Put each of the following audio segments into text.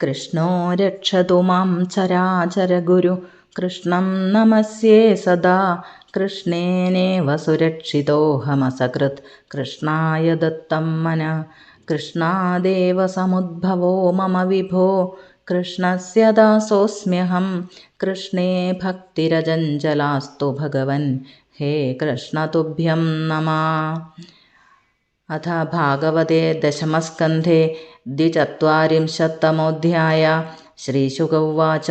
कृष्णो रक्षतु मां चराचरगुरु। कृष्णं नमस्ये सदा। कृष्णेनेव सुरक्षितोऽहमसकृत् कृष्णाय दत्तं मन। कृष्णादेव समुद्भवो मम विभो। कृष्णस्य दासोऽस्म्यहं। कृष्णे भक्तिरजञ्जलास्तु भगवन्। हे कृष्ण तुभ्यं नमा। अथ भागवते दशमस्कन्धे द्विचत्वारिंशत्तमोऽध्याय श्रीशुक उवाच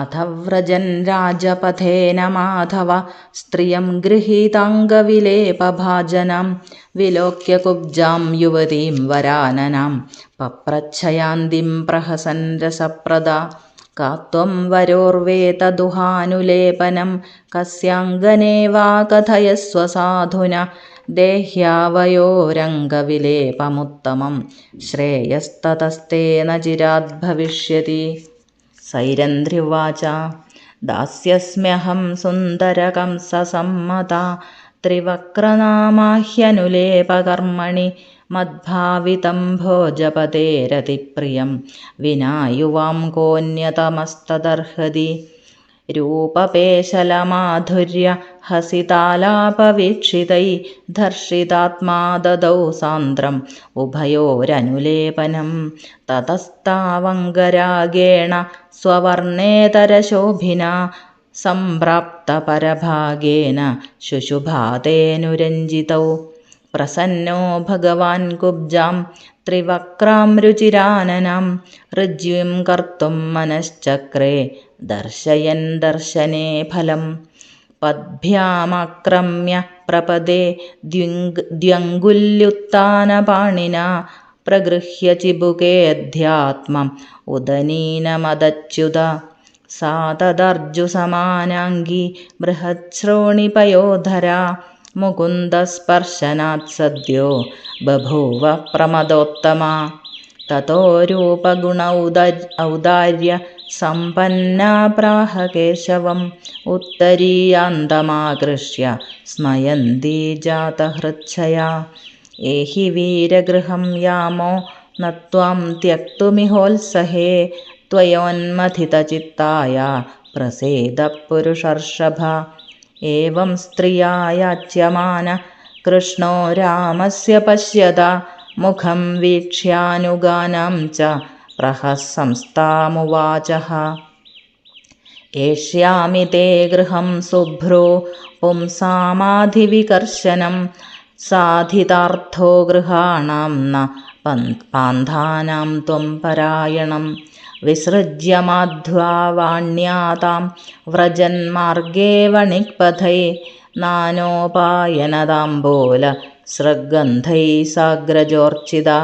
अथ व्रजन् राजपथेन माधव स्त्रियं गृहीताङ्गविलेपभाजनं विलोक्य कुब्जां युवतीं वराननां पप्रच्छयान्तिं प्रहसन् रसप्रदा का त्वं वरोर्वेतदुहानुलेपनं कस्याङ्गने वा कथयस्व साधुना देह्यावयोरङ्गविलेपमुत्तमं श्रेयस्ततस्तेन चिराद्भविष्यति सैरन्ध्र्युवाच दास्यस्म्यहं सुन्दरकंससम्मता त्रिवक्रनामाह्यनुलेपकर्मणि मद्भावितं भोजपतेरतिप्रियं विना युवां कोऽन्यतमस्तदर्हति रूपपेशलमाधुर्य हसितालापवीक्षितै धर्षितात्मा ददौ सान्द्रम् उभयोरनुलेपनं ततस्तावङ्गरागेण स्ववर्णेतरशोभिना सम्प्राप्तपरभागेन शुशुभातेऽनुरञ्जितौ प्रसन्नो भगवान् कुब्जां त्रिवक्रां रुचिराननां ऋज्विं कर्तुं मनश्चक्रे दर्शयन् दर्शने फलं। पद्भ्यामाक्रम्य प्रपदे द्विङ् द्व्यङ्गुल्युत्थानपाणिना प्रगृह्य चिबुकेऽध्यात्मम् उदनीनमदच्युत सा तदर्जुसमानाङ्गी बृहच्छ्रोणिपयोधरा मुकुन्दस्पर्शनात् सद्यो बभूव प्रमदोत्तमा ततो रूपगुण औद औदार्य सम्पन्ना प्राह केशवम् उत्तरीयान्तमाकृष्य स्मयन्ती जातहृच्छया एहि वीरगृहं यामो न त्वां त्यक्तुमिहोत्सहे त्वयोन्मथितचित्ताय प्रसेदपुरुषर्षभ एवं स्त्रिया याच्यमान कृष्णो रामस्य पश्यता मुखं वीक्ष्यानुगानां च प्रहसंस्तामुवाचः। एष्यामि ते गृहं शुभ्रो पुंसामाधिविकर्शनं साधितार्थो गृहाणां न पान्थानां त्वं परायणं। विसृज्य माध्वा वाण्यातां व्रजन्मार्गे वणिक्पथै नानोपायनदाम्बोल सृग्गन्धैः साग्रजोर्चिता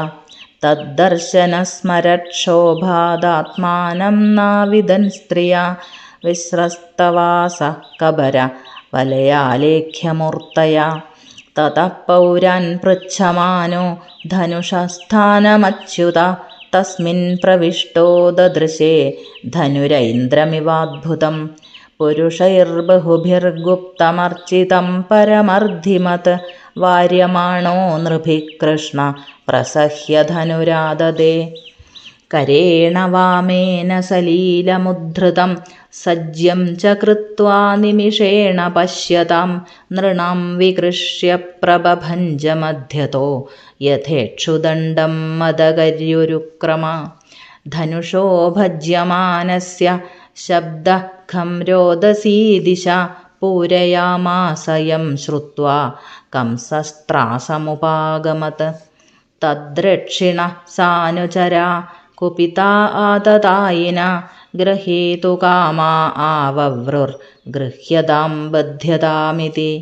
तद्दर्शनस्मरक्षोभादात्मानं नाविदन् स्त्रिया विस्रस्तवासः कबर वलयालेख्यमूर्तया ततः पौरान् पृच्छमानो धनुषस्थानमच्युत तस्मिन् प्रविष्टो ददृशे धनुरैन्द्रमिवाद्भुतं पुरुषैर्बहुभिर्गुप्तमर्चितं परमर्धिमत् वार्यमाणो नृभिः कृष्ण प्रसह्य धनुराददे। करेण वामेन सलीलमुद्धृतं सज्यं च कृत्वा निमिषेण पश्यतां नृणां विकृष्य प्रबभञ्जमध्यतो। यथेक्षुदण्डं मदगर्युरुक्रम। धनुषो भज्यमानस्य शब्दः खं रोदसी दिशा पूरयामासयं श्रुत्वा कंसस्त्रासमुपागमत्। तद्रक्षिणः सानुचरा कुपिता आततायिना गृहीतु आववृर्गृह्यतां बध्यतामिति।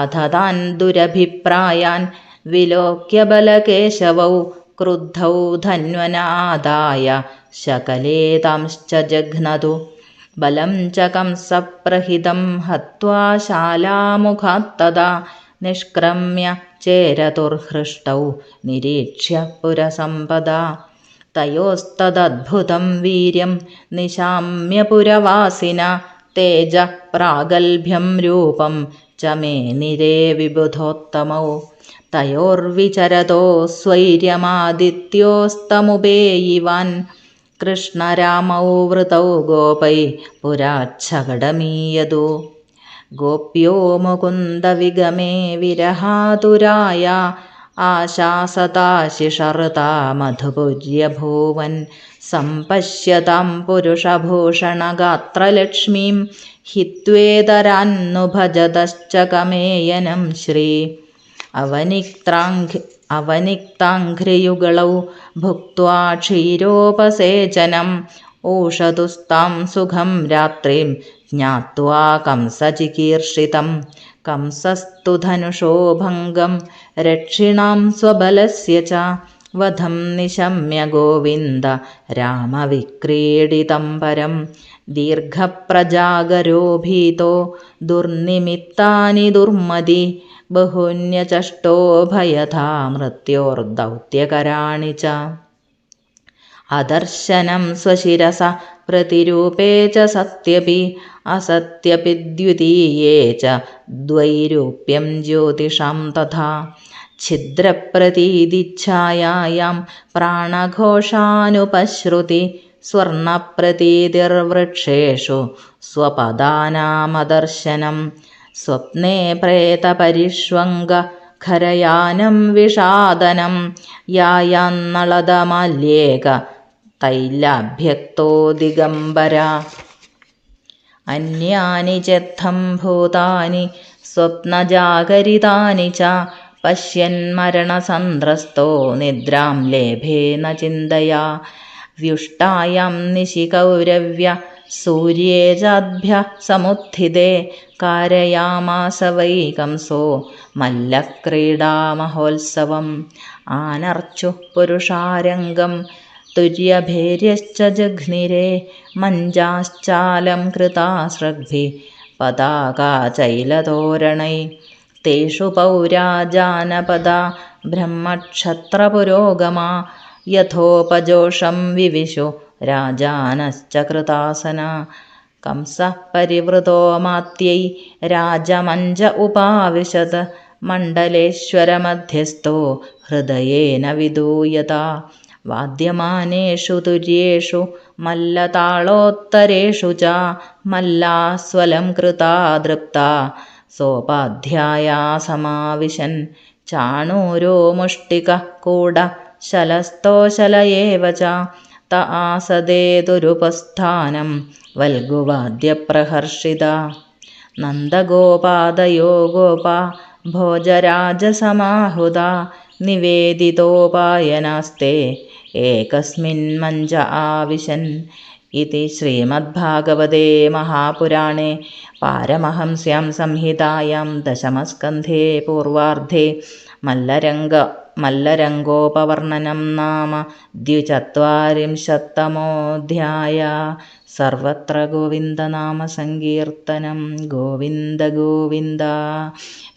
अथ तान् दुरभिप्रायान् विलोक्य बलकेशवौ क्रुद्धौ धन्वनादाय शकले तांश्च जघ्नतु बलं च कंसप्रहितं हत्वा शालामुखात्तदा निष्क्रम्य चेरतुर्हृष्टौ निरीक्ष्य पुरसम्पदा। तयोस्तदद्भुतं वीर्यं निशाम्य पुरवासिना तेजः प्रागल्भ्यं रूपं च मे निरे विबुधोत्तमौ। तयोर्विचरतो स्वैर्यमादित्योस्तमुपेयिवान् കൃഷ്ണരാമൗ വൃതൗ ഗോപൈ പുരാച്ഛകടമീയതു. ഗോപ്യോ മുകുന്ദവിഗമേ വിരഹാതുരായ ആശാസതാശിഷറുതാ മധുപുര്യഭൂവൻ സമ്പശ്യതാം പുരുഷഭൂഷണഗാത്രലക്ഷ്മീം ഹിത്വേതരാന്നുഭജതശ്ച കമേയനം ശ്രീ അവനിക്ത്രാംഘ്യ അവനിക്താഘ്രിയുഗളൗ ഭുക്വാ ക്ഷീരോപസേചനം. ഓഷതുസ്താം സുഖം രാത്രിം ജ്ഞാത്വാ കംസചികീർഷിതം. കംസസ്തു ധനുഷോ ഭംഗം രക്ഷിണാം സ്വബലസ്യ ച. വധം നിശമ്യ ഗോവിന്ദ രാമവിക്രീഡിതം പരം. ദീർഘപ്രജാഗരോ ഭീതോ ദുർനിമിത്താനി ദുർമതി बहुन्यचष्टोभयथा मृत्योर्दौत्यकराणि च। अदर्शनं स्वशिरसा प्रतिरूपे च सत्यपि असत्यपि द्वितीये च द्वैरूप्यं ज्योतिषं तथा। छिद्रप्रतीदिच्छायां प्राणघोषानुपश्रुतिस्वर्णप्रतीतिर्वृक्षेषु स्वपदानामदर्शनं स्वप्ने प्रेतपरिष्वङ्गखरयानं विषादनं यायान्नळदमाल्येक तैलाभ्यक्तो दिगम्बरा अन्यानि चेत्थं भूतानि स्वप्नजागरितानि च पश्यन्मरणसन्त्रस्तो निद्रां लेभे न चिन्तया व्युष्टायां निशिकौरव्य सूर्ये चाद्भ्यः समुत्थिते कारयामासवैकंसो मल्लक्रीडामहोत्सवम्। आनर्चुः पुरुषारङ्गं तुर्यभेर्यश्च जघ्निरे मञ्जाश्चालं कृता सृग्भि पदाका चैलतोरणै। तेषु पौराजानपदा ब्रह्मक्षत्रपुरोगमा यथोपजोषं विविशु। राजानश्च कृतासना कंसः परिवृतो मात्यै राजमञ्ज उपाविशत मण्डलेश्वरमध्यस्थो हृदयेन विदूयता वाद्यमानेषु तुर्येषु मल्लताळोत्तरेषु च मल्लास्वलं कृता दृप्ता सोपाध्याया समाविशन् चाणूरो मुष्टिकः मुष्टिकूढशलस्तोशल एव च ത ആസദേതുരുപസ്ഥാനം വൽഗുവാദ്യപ്രഹർഷിത. നന്ദഗോപാദയോ ഗോപ ഭോജരാജസമാഹുത നിവേദിതോപായനാസ്തേ ഏകസ്മിन् മഞ്ച ആവിശൻ. ഇതി ശ്രീമദ്ഭാഗവതേ മഹാപുരാണേ. പാരമഹംസ്യാം സംഹിതായാം ദശമസ്കന്ധേ പൂർവാർദ്ധേ മല്ലരംഗ മല്ലരംഗോപവർണനം നാമ ദ്വിചത്വാരിംശത്തമോധ്യായ. സർവത്ര ഗോവിന്ദനാമസങ്കീർത്തനം ഗോവിന്ദ ഗോവിന്ദ.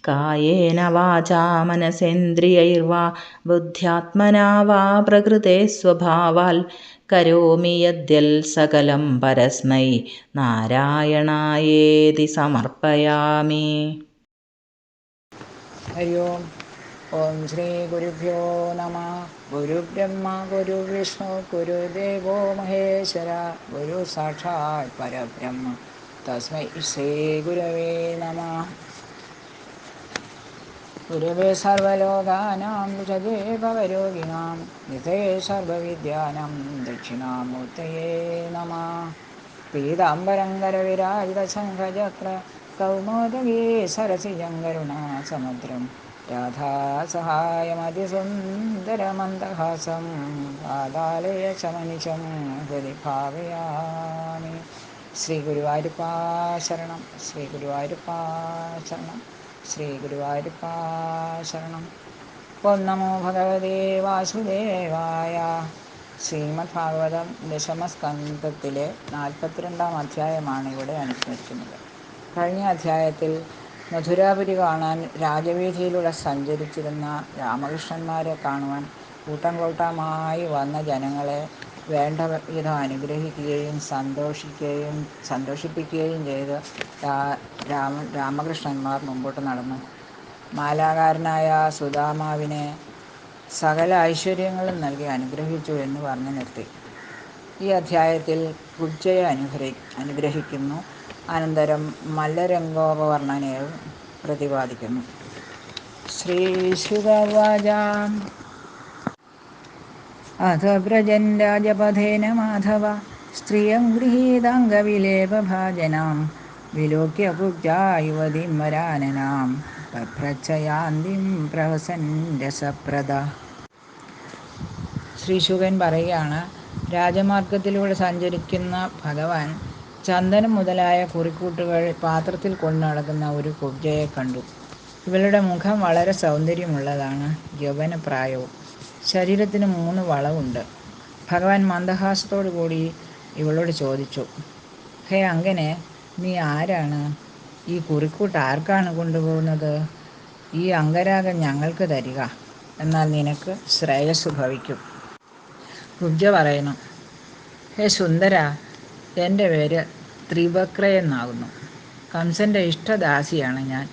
കായേന വാചാ മനസേന്ദ്രിയൈർവാ ബുദ്ധ്യാത്മനാ വാ പ്രകൃതേ സ്വഭാവാൽ. കരോമി യദ്യൽ സകലം പരസ്മൈ. നാരായണായേതി സമർപ്പയാമി. ഹരി ഓം. ഓം ശ്രീ ഗുരുഭ്യോ നമ. ഗുരുബ്രഹ്മ ഗുരുവിഷ്ണു ഗുരുദേവോ മഹേശ്വര ഗുരു സാക്ഷാത് പരബ്രഹ്മ. തസ്മൈ ശ്രീ ഗുരവേ നമ. ഗുരുവേ സർവലോകാനാം വിശദേ ഭവരോഗിണാം നിധേ സർവവിദ്യാനാം ദക്ഷിണാമൂർത്തയേ നമ. പീതാംബരങ്കരവിരാജിതശങ്കചക്ര കൗമോദഗീ സരസിജങ്കരുണാസമുദ്രം രാധാസഹായമതിസുന്ദരമന്ദഹാസം പാതാലയശമനിശം ഹൃദി ഭാവയാമി. ശ്രീ ഗുരുവായൂരപ്പാ ശരണം ശ്രീ ഗുരുവായൂരപ്പാ ശരണം ശ്രീ ഗുരുവായൂരപ്പാ ശരണം ഓം നമോ ഭഗവതേ വാസുദേവായ. ശ്രീമദ് ഭാഗവതം ദശമസ്കന്ധത്തിലെ നാൽപ്പത്തിരണ്ടാം അധ്യായമാണ് ഇവിടെ അനുസ്മരിക്കുന്നത്. കഴിഞ്ഞ അധ്യായത്തിൽ മധുരാപുരി കാണാൻ രാജവീഥിയിലൂടെ സഞ്ചരിച്ചിരുന്ന രാമകൃഷ്ണന്മാരെ കാണുവാൻ കൂട്ടം കൂട്ടമായി വന്ന ജനങ്ങളെ വേണ്ട വിധം അനുഗ്രഹിക്കുകയും സന്തോഷിക്കുകയും സന്തോഷിപ്പിക്കുകയും ചെയ്ത് രാമ രാമകൃഷ്ണന്മാർ മുമ്പോട്ട് നടന്നു. മാലാകാരനായ സുദാമാവിനെ സകല ഐശ്വര്യങ്ങളും നൽകി അനുഗ്രഹിച്ചു എന്ന് പറഞ്ഞു നിർത്തി. ഈ അധ്യായത്തിൽ കുജ്ജയെ അനുഗ്രഹി അനുഗ്രഹിക്കുന്നു. അനന്തരം മല്ലരംഗോപവർണനെ പ്രതിപാദിക്കുന്നു. ശ്രീശുഗവാച അഥ വ്രജൻ രാജപഥേന മാധവ. സ്ത്രീയം ഗൃഹീതാംഗവിലേപഭാജനാം. വിലോക്യ യുവതിം വരാനനാം പ്രച്ഛയാന്തിം പ്രഹസൻ രസപ്രദ. ശ്രീശുകൻ പറയുകയാണ് രാജമാർഗത്തിലൂടെ സഞ്ചരിക്കുന്ന ഭഗവാൻ ചന്ദനം മുതലായ കുറിക്കൂട്ടുകൾ പാത്രത്തിൽ കൊണ്ടു നടക്കുന്ന ഒരു കുബ്ജയെ കണ്ടു. ഇവളുടെ മുഖം വളരെ സൗന്ദര്യമുള്ളതാണ് യൗവനപ്രായവും. ശരീരത്തിന് മൂന്ന് വളവുണ്ട്. ഭഗവാൻ മന്ദഹാസത്തോടു കൂടി ഇവളോട് ചോദിച്ചു ഹേ അങ്ങനെ നീ ആരാണ്? ഈ കുറിക്കൂട്ട് ആർക്കാണ് കൊണ്ടുപോകുന്നത്? ഈ അംഗരാഗം ഞങ്ങൾക്ക് തരിക എന്നാൽ നിനക്ക് ശ്രേയസ് ഭവിക്കും. കുബ്ജ പറയുന്നു ഹേ സുന്ദര എന്റെ പേര് ത്രിവക്ര കംസന്റെ ഇഷ്ടദാസിയാണ് ഞാൻ.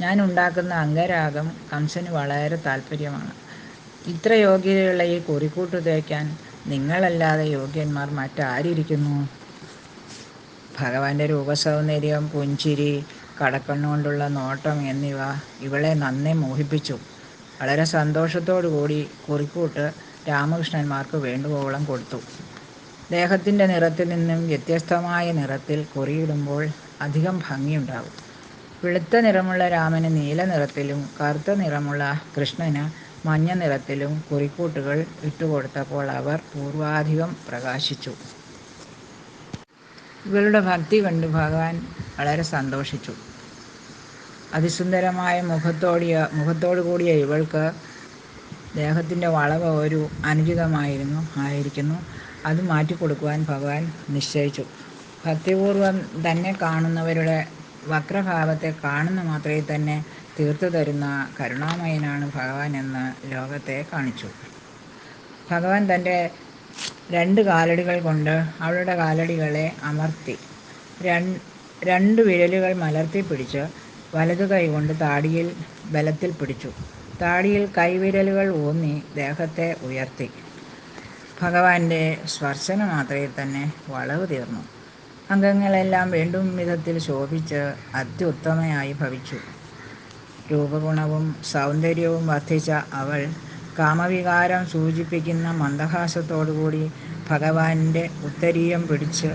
ഞാൻ ഉണ്ടാക്കുന്ന അംഗരാഗം കംസന് വളരെ താല്പര്യമാണ് ഇത്ര യോഗ്യതയുള്ള ഈ കുറിക്കൂട്ട് തേക്കാൻ നിങ്ങളല്ലാതെ യോഗ്യന്മാർ മറ്റാരിയിരിക്കുന്നു ഭഗവാന്റെ രൂപസൗന്ദര്യം പുഞ്ചിരി കടക്കണ്ണുകൊണ്ടുള്ള നോട്ടം എന്നിവ ഇവളെ നന്നേ മോഹിപ്പിച്ചു. വളരെ സന്തോഷത്തോടു കൂടി കുറിക്കൂട്ട് രാമകൃഷ്ണന്മാർക്ക് വേണ്ടുവോളം കൊടുത്തു. ദേഹത്തിന്റെ നിറത്തിൽ നിന്നും വ്യത്യസ്തമായ നിറത്തിൽ കൊറിയിടുമ്പോൾ അധികം ഭംഗിയുണ്ടാകും വെളുത്ത നിറമുള്ള രാമന് നീല നിറത്തിലും കറുത്ത നിറമുള്ള കൃഷ്ണന് മഞ്ഞ നിറത്തിലും കുറിക്കൂട്ടുകൾ ഇട്ടുകൊടുത്തപ്പോൾ അവർ പൂർവാധികം പ്രകാശിച്ചു. ഇവളുടെ ഭക്തി കണ്ട് ഭഗവാൻ വളരെ സന്തോഷിച്ചു. അതിസുന്ദരമായ മുഖത്തോടിയ മുഖത്തോടു കൂടിയ ഇവൾക്ക് ദേഹത്തിന്റെ വളവ് ഒരു അനുചിതമായിരുന്നു ആയിരിക്കുന്നു. അത് മാറ്റിക്കൊടുക്കുവാൻ ഭഗവാൻ നിശ്ചയിച്ചു. ഭക്തിപൂർവം തന്നെ കാണുന്നവരുടെ വക്രഭാവത്തെ കാണുന്ന മാത്രമേ തന്നെ തീർത്തു തരുന്ന കരുണാമയനാണ് ഭഗവാൻ എന്ന് ലോകത്തെ കാണിച്ചു. ഭഗവാൻ തന്റെ രണ്ട് കാലടികൾ കൊണ്ട് അവളുടെ കാലടികളെ അമർത്തി. രണ്ട് വിരലുകൾ മലർത്തി പിടിച്ച് വലതു കൈ കൊണ്ട് താടിയിൽ ബലത്തിൽ പിടിച്ചു. താടിയിൽ കൈവിരലുകൾ ഊന്നി ദേഹത്തെ ഉയർത്തി. ഭഗവാന്റെ സ്പർശന മാത്രയിൽ തന്നെ വളവ് തീർന്നു. അംഗങ്ങളെല്ലാം വേണ്ടും വിധത്തിൽ ശോഭിച്ച് അത്യുത്തമയായി ഭവിച്ചു. രൂപഗുണവും സൗന്ദര്യവും വർദ്ധിച്ച അവൾ കാമവികാരം സൂചിപ്പിക്കുന്ന മന്ദഹാസത്തോടുകൂടി ഭഗവാന്റെ ഉത്തരീയം പിടിച്ച്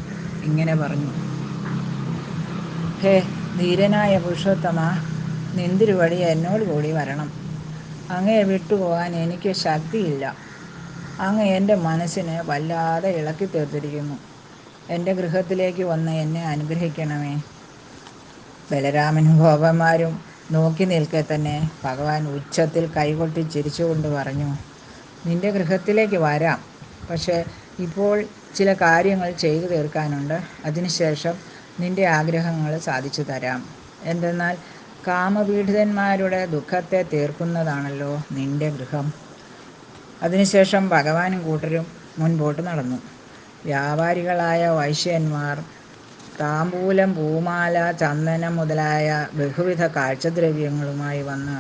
ഇങ്ങനെ പറഞ്ഞു. ഹേ ധീരനായ പുരുഷോത്തമ നിന്തിരുവടി എന്നോട് കൂടി വരണം. അങ്ങയെ വിട്ടുപോകാൻ എനിക്ക് ശക്തിയില്ല. അങ്ങ് എന്റെ മനസ്സിനെ വല്ലാതെ ഇളക്കി തീർത്തിരിക്കുന്നു. എന്റെ ഗൃഹത്തിലേക്ക് വന്ന് എന്നെ അനുഗ്രഹിക്കണമേ. ബലരാമനും ഗോപന്മാരും നോക്കി നിൽക്കെ തന്നെ ഭഗവാൻ ഉച്ചത്തിൽ കൈകൊട്ടി ചിരിച്ചുകൊണ്ട് പറഞ്ഞു നിന്റെ ഗൃഹത്തിലേക്ക് വരാം. പക്ഷേ ഇപ്പോൾ ചില കാര്യങ്ങൾ ചെയ്തു തീർക്കാനുണ്ട്. അതിനുശേഷം നിന്റെ ആഗ്രഹങ്ങൾ സാധിച്ചു തരാം. എന്തെന്നാൽ കാമപീഡിതന്മാരുടെ ദുഃഖത്തെ തീർക്കുന്നതാണല്ലോ നിന്റെ ഗൃഹം. അതിനുശേഷം ഭഗവാനും കൂട്ടരും മുൻപോട്ട് നടന്നു. വ്യാപാരികളായ വൈശ്യന്മാർ താമ്പൂലം പൂമാല ചന്ദനം മുതലായ ബഹുവിധ കാഴ്ചദ്രവ്യങ്ങളുമായി വന്ന്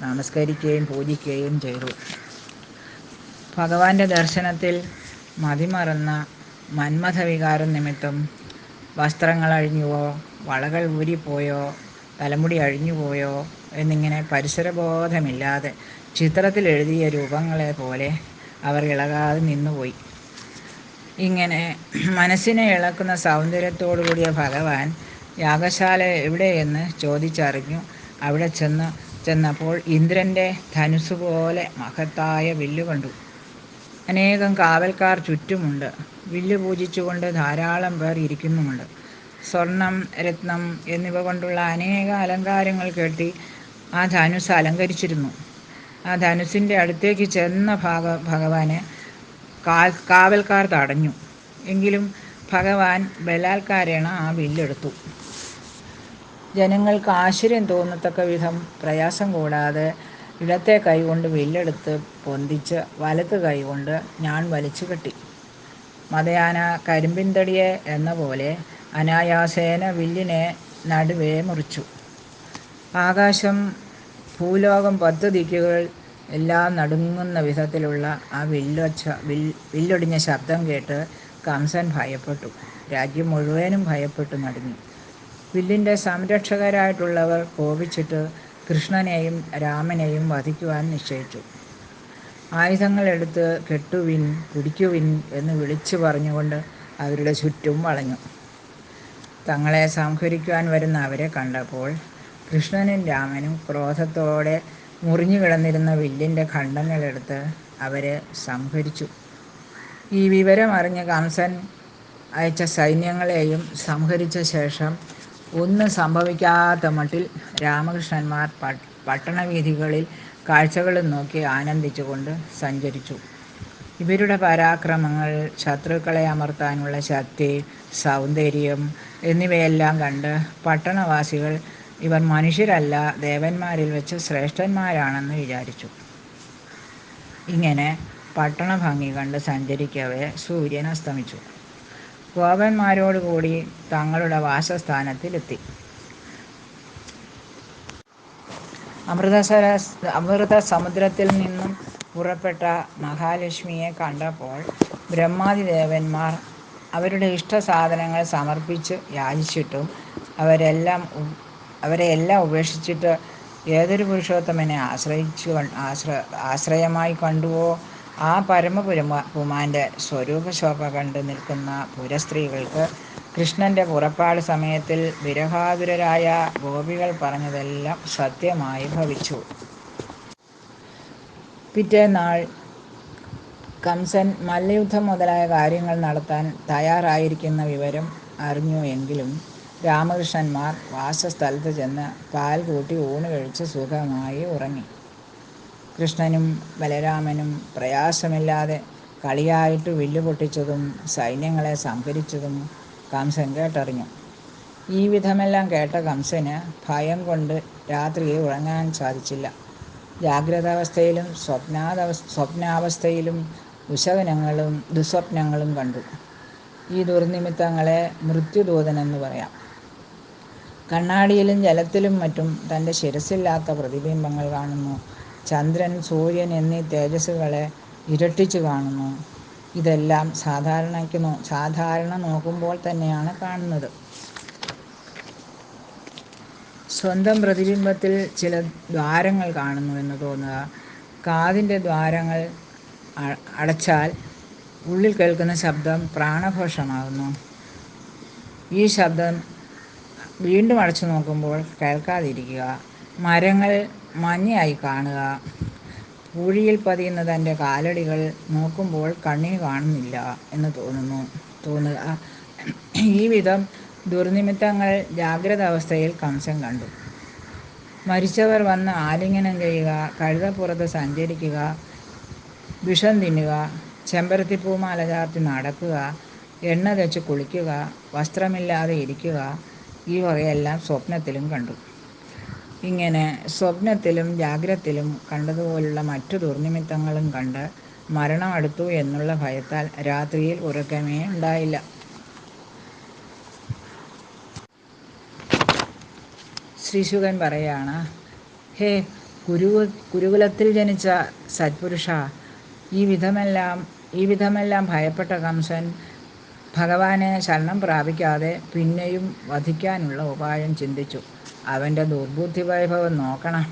നമസ്കരിക്കുകയും പൂജിക്കുകയും ചെയ്തു. ഭഗവാന്റെ ദർശനത്തിൽ മതിമറന്ന മന്മഥവികാരം നിമിത്തം വസ്ത്രങ്ങൾ അഴിഞ്ഞുവോ വളകൾ ഊരിപ്പോയോ തലമുടി അഴിഞ്ഞുപോയോ എന്നിങ്ങനെ പരിസരബോധമില്ലാതെ ചിത്രത്തിൽ എഴുതിയ രൂപങ്ങളെ പോലെ അവർ ഇളകാതെ നിന്നുപോയി. ഇങ്ങനെ മനസ്സിനെ ഇളക്കുന്ന സൗന്ദര്യത്തോടു കൂടിയ ഭഗവാൻ യാഗശാല എവിടെയെന്ന് ചോദിച്ചറിഞ്ഞു. അവിടെ ചെന്ന് ചെന്നപ്പോൾ ഇന്ദ്രന്റെ ധനുസ് പോലെ മഹത്തായ വില്ലു കണ്ടു. അനേകം കാവൽക്കാർ ചുറ്റുമുണ്ട്. വില്ല് പൂജിച്ചുകൊണ്ട് ധാരാളം പേർ ഇരിക്കുന്നുമുണ്ട്. സ്വർണം രത്നം എന്നിവ കൊണ്ടുള്ള അനേക അലങ്കാരങ്ങൾ കെട്ടി ആ ധനുസ് അലങ്കരിച്ചിരുന്നു. ആ ധനുസിന്റെ അടുത്തേക്ക് ചെന്ന ഭാഗ ഭഗവാനെ കാവൽക്കാർ തടഞ്ഞു. എങ്കിലും ഭഗവാൻ ബലാൽക്കാരേണ ആ വില്ലെടുത്തു. ജനങ്ങൾക്ക് ആശ്ചര്യം തോന്നത്തക്ക വിധം പ്രയാസം കൂടാതെ ഇടത്തെ കൈകൊണ്ട് വില്ലെടുത്ത് പൊന്തിച്ച് വലത്ത് കൈകൊണ്ട് ഞാൻ വലിച്ചു കെട്ടി. മതയാന കരിമ്പിൻതടിയെ എന്ന പോലെ അനായാസേന വില്ലിനെ നടുവേ മുറിച്ചു. ആകാശം ഭൂലോകം പത്ത് ദിക്കുകൾ എല്ലാം നടുങ്ങുന്ന വിധത്തിലുള്ള ആ വില്ലൊച്ച വില്ലൊടിഞ്ഞ ശബ്ദം കേട്ട് കംസൻ ഭയപ്പെട്ടു. രാജ്യം മുഴുവനും ഭയപ്പെട്ടു നടുങ്ങി. വില്ലിന്റെ സംരക്ഷകരായിട്ടുള്ളവർ കോപിച്ചിട്ട് കൃഷ്ണനെയും രാമനെയും വധിക്കുവാൻ നിശ്ചയിച്ചു. ആയുധങ്ങളെടുത്ത് കെട്ടുവിൻ കുടിക്കുവിൻ എന്ന് വിളിച്ചു പറഞ്ഞുകൊണ്ട് അവരുടെ ചുറ്റും വളഞ്ഞു. തങ്ങളെ സംഹരിക്കുവാൻ വരുന്ന അവരെ കണ്ടപ്പോൾ കൃഷ്ണനും രാമനും ക്രോധത്തോടെ മുറിഞ്ഞു കിടന്നിരുന്ന വില്ലിന്റെ ഖണ്ഡങ്ങളെടുത്ത് അവരെ സംഹരിച്ചു. ഈ വിവരം അറിഞ്ഞ കംസൻ അയച്ച സൈന്യങ്ങളെയും സംഹരിച്ച ശേഷം ഒന്നും സംഭവിക്കാത്ത മട്ടിൽ രാമകൃഷ്ണന്മാർ പട്ടണവീഥികളിൽ കാഴ്ചകളും നോക്കി ആനന്ദിച്ചുകൊണ്ട് സഞ്ചരിച്ചു. ഇവരുടെ പരാക്രമങ്ങൾ ശത്രുക്കളെ അമർത്താനുള്ള ശക്തി സൗന്ദര്യം എന്നിവയെല്ലാം കണ്ട് പട്ടണവാസികൾ ഇവർ മനുഷ്യരല്ല ദേവന്മാരിൽ വെച്ച് ശ്രേഷ്ഠന്മാരാണെന്ന് വിചാരിച്ചു. ഇങ്ങനെ പട്ടണ ഭംഗി കണ്ട് സഞ്ചരിക്കവേ സൂര്യൻ അസ്തമിച്ചു. ഗോപന്മാരോടുകൂടി തങ്ങളുടെ വാസസ്ഥാനത്തിലെത്തി. അമൃതസര അമൃത സമുദ്രത്തിൽ നിന്നും പുറപ്പെട്ട മഹാലക്ഷ്മിയെ കണ്ടപ്പോൾ ബ്രഹ്മാതിദേവന്മാർ അവരുടെ ഇഷ്ടസാധനങ്ങൾ സമർപ്പിച്ച് യാചിച്ചിട്ടും അവരെല്ലാം അവരെ എല്ലാം ഉപേക്ഷിച്ചിട്ട് ഏതൊരു പുരുഷോത്തമനെ ആശ്രയിച്ചു ആശ്ര ആശ്രയമായി കണ്ടുവോ ആ പരമപുരമ പുമാന്റെ സ്വരൂപശോഭ കണ്ട് നിൽക്കുന്ന പുരസ്ത്രീകൾക്ക് കൃഷ്ണന്റെ പുറപ്പാട് സമയത്തിൽ വിരഹാതുരരായ ഗോപികൾ പറഞ്ഞതെല്ലാം സത്യമായി ഭവിച്ചു. പിറ്റേന്നാൾ കംസൻ മല്ലയുദ്ധം മുതലായ കാര്യങ്ങൾ നടത്താൻ തയ്യാറായിരിക്കുന്ന വിവരം അറിഞ്ഞു എങ്കിലും രാമകൃഷ്ണന്മാർ വാസസ്ഥലത്ത് ചെന്ന് പാൽ കൂട്ടി ഊണ് കഴിച്ച് സുഖമായി ഉറങ്ങി. കൃഷ്ണനും ബലരാമനും പ്രയാസമില്ലാതെ കളിയായിട്ട് വില്ലു പൊട്ടിച്ചതും സൈന്യങ്ങളെ സംഹരിച്ചതും കംസൻ കേട്ടറിഞ്ഞു. ഈ വിധമെല്ലാം കേട്ട കംസന് ഭയം കൊണ്ട് രാത്രി ഉറങ്ങാൻ സാധിച്ചില്ല. ജാഗ്രതാവസ്ഥയിലും സ്വപ്നാതവ സ്വപ്നാവസ്ഥയിലും ദുശകനങ്ങളും ദുസ്വപ്നങ്ങളും കണ്ടു. ഈ ദുർനിമിത്തങ്ങളെ മൃത്യുദൂതനെന്ന് പറയാം. കണ്ണാടിയിലും ജലത്തിലും മറ്റും തന്റെ ശിരസില്ലാത്ത പ്രതിബിംബങ്ങൾ കാണുന്നു. ചന്ദ്രൻ സൂര്യൻ എന്നീ തേജസ്സുകളെ ഇരട്ടിച്ചു കാണുന്നു. ഇതെല്ലാം സാധാരണയ്ക്ക് നോ സാധാരണ നോക്കുമ്പോൾ തന്നെയാണ് കാണുന്നത്. സ്വന്തം പ്രതിബിംബത്തിൽ ചില ദ്വാരങ്ങൾ കാണുന്നു എന്ന് തോന്നുക. കാതിന്റെ ദ്വാരങ്ങൾ അടച്ചാൽ ഉള്ളിൽ കേൾക്കുന്ന ശബ്ദം പ്രാണഘോഷമാകുന്നു. ഈ ശബ്ദം വീണ്ടും അടച്ചു നോക്കുമ്പോൾ കേൾക്കാതിരിക്കുക. മരങ്ങൾ മഞ്ഞയായി കാണുക. പൂഴിയിൽ പതിയുന്ന തന്റെ കാലടികൾ നോക്കുമ്പോൾ കണ്ണിന് കാണുന്നില്ല എന്ന് തോന്നുന്നു. തോന്നുക. ഈ വിധം ദുർനിമിത്തങ്ങൾ ജാഗ്രത അവസ്ഥയിൽ കംസൻ കണ്ടു. മരിച്ചവർ വന്ന് ആലിംഗനം ചെയ്യുക കഴുതപ്പുറത്ത് സഞ്ചരിക്കുക വിഷം തിന്നുക ചെമ്പരത്തിപ്പൂമാല ചാർത്തി നടക്കുക എണ്ണ തേച്ച് കുളിക്കുക വസ്ത്രമില്ലാതെ ഇരിക്കുക ഈ വകയെല്ലാം സ്വപ്നത്തിലും കണ്ടു. ഇങ്ങനെ സ്വപ്നത്തിലും ജാഗ്രത്തിലും കണ്ടതുപോലുള്ള മറ്റു ദുർനിമിത്തങ്ങളും കണ്ട് മരണം അടുത്തു എന്നുള്ള ഭയത്താൽ രാത്രിയിൽ ഉറക്കമേ ഉണ്ടായില്ല. ശ്രീശുഖൻ പറയാണ് ഹേ കുരു കുരുകുലത്തിൽ ജനിച്ച സത്പുരുഷ ഈ വിധമെല്ലാം ഈ വിധമെല്ലാം ഭയപ്പെട്ട കംസൻ ഭഗവാനെ ശരണം പ്രാപിക്കാതെ പിന്നെയും വധിക്കാനുള്ള ഉപായം ചിന്തിച്ചു. അവന്റെ ദുർബുദ്ധി വൈഭവം നോക്കണം.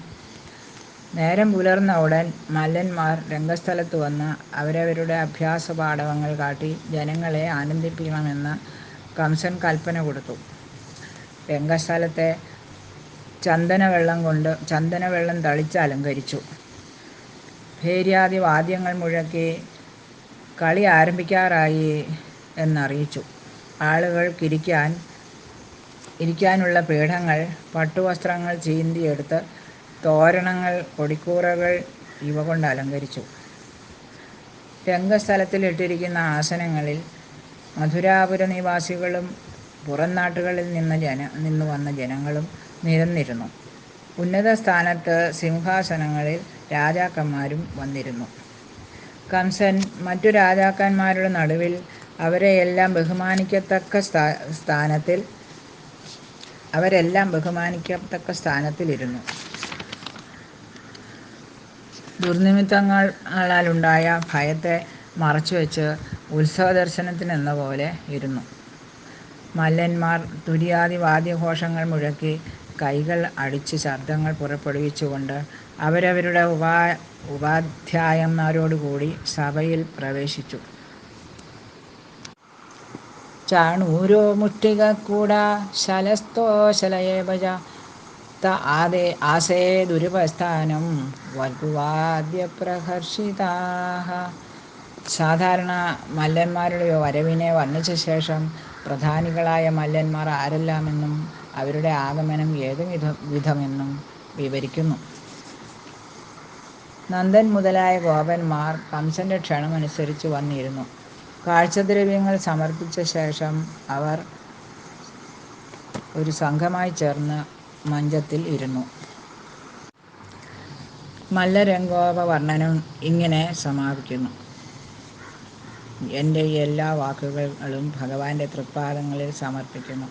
നേരം പുലർന്ന ഉടൻ മല്ലന്മാർ രംഗസ്ഥലത്ത് വന്ന് അവരവരുടെ അഭ്യാസ പാഠവങ്ങൾ കാട്ടി ജനങ്ങളെ ആനന്ദിപ്പിക്കണമെന്ന് കംസൻ കൽപ്പന കൊടുത്തു. രംഗസ്ഥലത്തെ ചന്ദനവെള്ളം കൊണ്ട് ചന്ദനവെള്ളം തളിച്ച് അലങ്കരിച്ചു. ഭേര്യാദി വാദ്യങ്ങൾ മുഴക്കി കളി ആരംഭിക്കാറായി എന്നറിയിച്ചു. ആളുകൾക്കിരിക്കാൻ ഇരിക്കാനുള്ള പീഠങ്ങൾ പട്ടുവസ്ത്രങ്ങൾ ചീന്തിയെടുത്ത് തോരണങ്ങൾ കൊടിക്കൂറകൾ ഇവ കൊണ്ട് അലങ്കരിച്ചു. രംഗസ്ഥലത്തിൽ ഇട്ടിരിക്കുന്ന ആസനങ്ങളിൽ മധുരാപുര നിവാസികളും പുറം നാട്ടുകളിൽ നിന്ന് ജന നിന്ന് വന്ന ജനങ്ങളും നിരന്നിരുന്നു. ഉന്നത സ്ഥാനത്ത് സിംഹാസനങ്ങളിൽ രാജാക്കന്മാരും വന്നിരുന്നു. കംസൻ മറ്റു രാജാക്കന്മാരുടെ നടുവിൽ അവരെയെല്ലാം ബഹുമാനിക്കത്തക്ക സ്ഥാ സ്ഥാനത്തിൽ അവരെല്ലാം ബഹുമാനിക്കത്തക്ക സ്ഥാനത്തിലിരുന്നു ദുർനിമിത്തങ്ങളാലുണ്ടായ ഭയത്തെ മറച്ചുവെച്ച് ഉത്സവ ദർശനത്തിനെന്ന പോലെ ഇരുന്നു. മല്ലന്മാർ തുര്യാദി വാദ്യഘോഷങ്ങൾ മുഴക്കി കൈകൾ അടിച്ച് ശബ്ദങ്ങൾ പുറപ്പെടുവിച്ചുകൊണ്ട് അവരവരുടെ ഉപാ ഉപാധ്യായന്മാരോടുകൂടി സഭയിൽ പ്രവേശിച്ചു. ചാണൂരോ മുഷ്ടികക്കൂടാ ശലസ്തോ ആസേ ത ആസേദുരുപസ്ഥാനം വൽഗുവാദ്യപ്രഹർഷിതാഃ. സാധാരണ മല്ലന്മാരുടെ വരവിനെ വർണിച്ച ശേഷം പ്രധാനികളായ മല്ലന്മാർ ആരെല്ലാമെന്നും അവരുടെ ആഗമനം ഏതു വിധമെന്നും വിവരിക്കുന്നു. നന്ദൻ മുതലായ ഗോപന്മാർ കംസന്റെ ക്ഷണമനുസരിച്ച് വന്നിരുന്നു. കാഴ്ചദ്രവ്യങ്ങൾ സമർപ്പിച്ച ശേഷം അവർ ഒരു സംഘമായി ചേർന്ന് മഞ്ചത്തിൽ ഇരുന്നു. മല്ലരംഗോപവർണനം ഇങ്ങനെ സമാപിക്കുന്നു. എന്റെ എല്ലാ വാക്കുകളും ഭഗവാന്റെ തൃപ്പാദങ്ങളിൽ സമർപ്പിക്കുന്നു.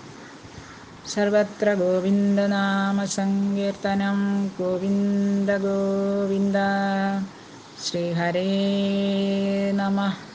സർവത്ര ഗോവിന്ദനാമസങ്കീർത്തനം ഗോവിന്ദ ഗോവിന്ദ ശ്രീഹരേ നമഃ